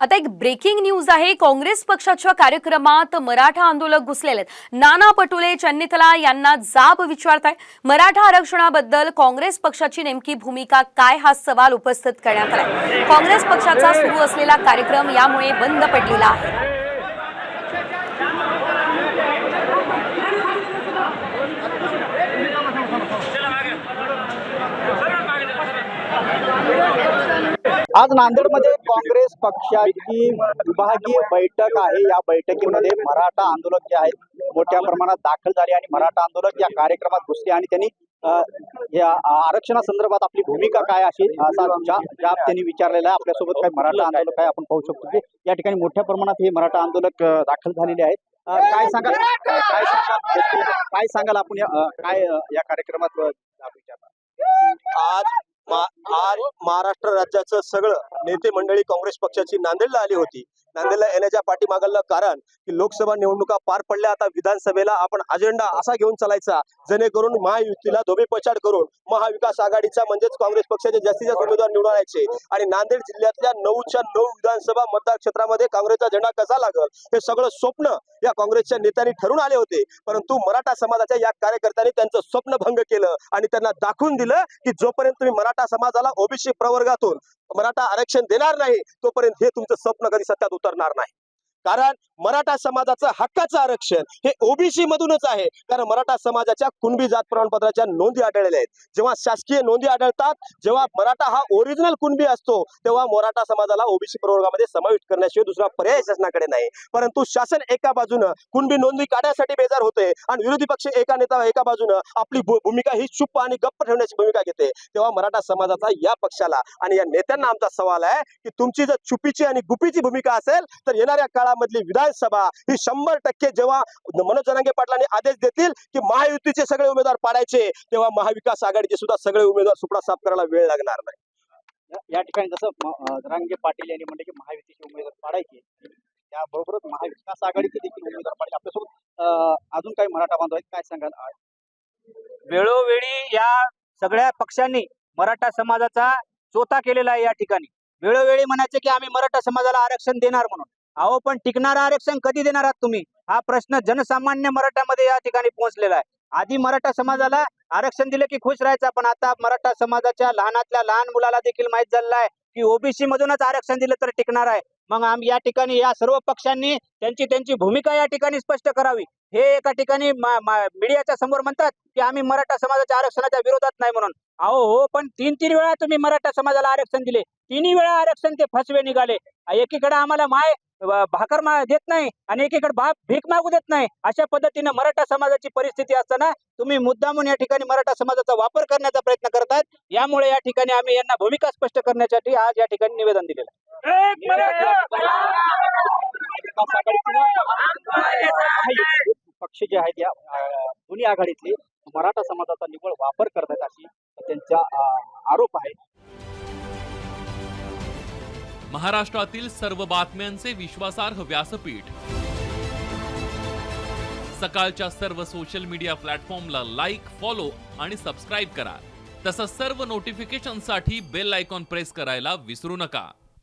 आता एक breaking news आहे. काँग्रेस पक्षाच्या कार्यक्रमात मराठा आंदोलक घुसलेले आहेत नाना पटोले चन्नितला यांना जाब विचारताय. मराठा आरक्षणाबद्दल काँग्रेस पक्षाची नेमकी भूमिका काय? हा सवाल उपस्थित करण्यात आलाय. काँग्रेस पक्षाचा सुरू असलेला कार्यक्रम यामुळे बंद पडलेला आहे. आज नांदेडमध्ये काँग्रेस पक्षाची विभागीय बैठक आहे. या बैठकीमध्ये मराठा आंदोलक जे आहेत मोठ्या प्रमाणात दाखल झाले आणि मराठा आंदोलक या कार्यक्रमात घुसले आणि त्यांनी या आरक्षणासंदर्भात आपली भूमिका काय अशी असा जा- जाब त्यांनी विचारलेला आहे. आपल्यासोबत काही मराठा आंदोलक आहे आपण पाहू शकतो की या ठिकाणी मोठ्या प्रमाणात हे मराठा आंदोलक दाखल झालेले आहेत. काय सांगाल? काय सांगाल? काय सांगाल आपण काय या कार्यक्रमात आज आज महाराष्ट्र राज्याचं सगळं नेते मंडळी काँग्रेस पक्षाची नांदेडला आली होती. नांदेडला येण्याच्या पाठीमागलं कारण की लोकसभा निवडणुका पार पडल्या. आता विधानसभेला आपण अजेंडा असा घेऊन चालायचा. जेणेकरून महायुतीला धोबीपछाड करून महाविकास आघाडीचा म्हणजेच काँग्रेस पक्षाचे जास्तीत जास्त उमेदवार निवडून आणि नांदेड जिल्ह्यातल्या नऊच्या नऊ विधानसभा मतदारक्षेत्रामध्ये काँग्रेसचा झेंडा कसा लागल? हे सगळं स्वप्न या काँग्रेसच्या नेत्यांनी ठरून आले होते. परंतु मराठा समाजाच्या या कार्यकर्त्यांनी त्यांचं स्वप्न भंग केलं आणि त्यांना दाखवून दिलं की जोपर्यंत तुम्ही मराठा समाजाला ओबीसी प्रवर्गातून मराठा आरक्षण देणार नाही तोपर्यंत हे तुमचं स्वप्न कधी सत्यात उतरणार नाही. कारण मराठा समाजाचं हक्काचं आरक्षण हे ओबीसी मधूनच आहे. कारण मराठा समाजाच्या कुणबी जात प्रमाणपत्राच्या नोंदी आढळलेल्या आहेत. जेव्हा शासकीय नोंदी आढळतात जेव्हा मराठा हा ओरिजिनल कुणबी असतो तेव्हा मराठा समाजाला ओबीसी प्रवर्गामध्ये समाविष्ट करण्याशिवाय दुसरा पर्याय शासनाकडे नाही. परंतु शासन एका बाजूनं कुणबी नोंदी काढण्यासाठी बेजार होते आणि विरोधी पक्ष एका नेता एका बाजूनं आपली भू- भूमिका ही चुप्प आणि गप्प ठेवण्याची भूमिका घेते तेव्हा मराठा समाजाचा या पक्षाला आणि या नेत्यांना आमचा सवाल आहे की तुमची जर चुपीची आणि गुपीची भूमिका असेल तर येणाऱ्या काळामधली विधानसभा ही शंभर टक्के जेव्हा मनोज जरांगे पाटलांनी आदेश देतील की महायुतीचे सगळे उमेदवार पाडायचे तेव्हा महाविकास आघाडीचे सुद्धा सगळे उमेदवार सुपडा साफ करायला वेळ लागणार नाही. या- ठिकाणी जसं जरांगे पाटील यांनी म्हणले की महायुतीचे उमेदवार पाडायचे. त्याबरोबरच महाविकास आघाडीचे देखील उमेदवार पाडायचे. आपल्यासोबत अजून काही मराठा बांधव आहेत काय सांगाल? वेळोवेळी या सगळ्या पक्षांनी मराठा समाजाचा चोता केलेला आहे या ठिकाणी. वेळोवेळी म्हणायचे की आम्ही मराठा समाजाला आरक्षण देणार म्हणून. अहो पण टिकणारं आरक्षण कधी देणार आहात तुम्ही? हा प्रश्न जनसामान्य मराठामध्ये या ठिकाणी पोहोचलेला आहे. आधी मराठा समाजाला आरक्षण दिलं की खुश राहायचा पण आता मराठा समाजाच्या लहानातल्या लहान मुलाला देखील माहीत झालेला आहे की ओबीसी मधूनच आरक्षण दिलं तर टिकणार आहे. मग आम्ही या ठिकाणी या सर्व पक्षांनी त्यांची त्यांची भूमिका या ठिकाणी स्पष्ट करावी. हे एका ठिकाणी मीडियाच्या समोर म्हणतात की आम्ही मराठा समाजाच्या आरक्षणाच्या विरोधात नाही म्हणून. अहो हो पण तीन तीन वेळा तुम्ही मराठा समाजाला आरक्षण दिले. तिन्ही वेळा आरक्षण ते फसवे निघाले. एकीकडे आम्हाला माय भाकर मा देत नाही आणि एकीकडे बाप भीक मागू देत नाही. अशा पद्धतीनं मराठा समाजाची परिस्थिती असताना तुम्ही मुद्दामून या ठिकाणी मराठा समाजाचा वापर करण्याचा प्रयत्न करतायत. यामुळे या ठिकाणी आम्ही यांना भूमिका स्पष्ट करण्यासाठी आज या ठिकाणी निवेदन दिलेलं महायुती पक्ष जे आहेत या दोन्ही आघाडीतले मराठा समाजाचा निव्वळ वापर करतात अशी त्यांचा आरोप आहे महाराष्ट्रातील सर्व बातम्यांचे विश्वासार्ह व्यासपीठ. सकाळच्या सर्व सोशल मीडिया प्लॅटफॉर्मला लाईक फॉलो आणि सबस्क्राईब करा. तसंच सर्व नोटिफिकेशनसाठी बेल आयकॉन प्रेस करायला विसरू नका.